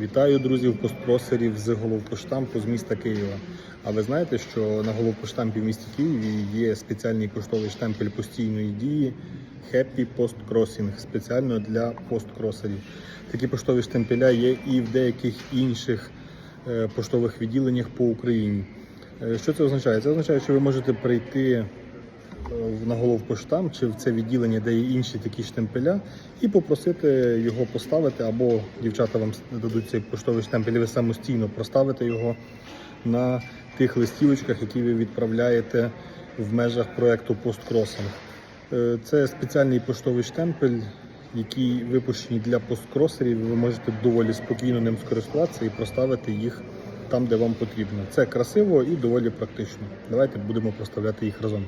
Вітаю друзів посткросерів з головпоштампу з міста Києва. А ви знаєте, що на головпоштампі в місті Києві є спеціальний поштовий штемпель постійної дії Happy Post Crossing спеціально для посткросерів. Такі поштові штемпеля є і в деяких інших е, поштових відділеннях по Україні. Е, Що це означає? Це означає, що ви можете прийти е, на головпоштам чи в це відділення, де є інші такі штемпеля, і попросити його поставити, або дівчата вам дадуть цей поштовий штемпель, ви самостійно проставите його на тих листівочках, які ви відправляєте в межах проекту посткросинг. Е, Це спеціальний поштовий штемпель, який випущений для посткросерів. Ви можете доволі спокійно ним скористуватися і проставити їх там, де вам потрібно. Це красиво і доволі практично. Давайте будемо проставляти їх разом.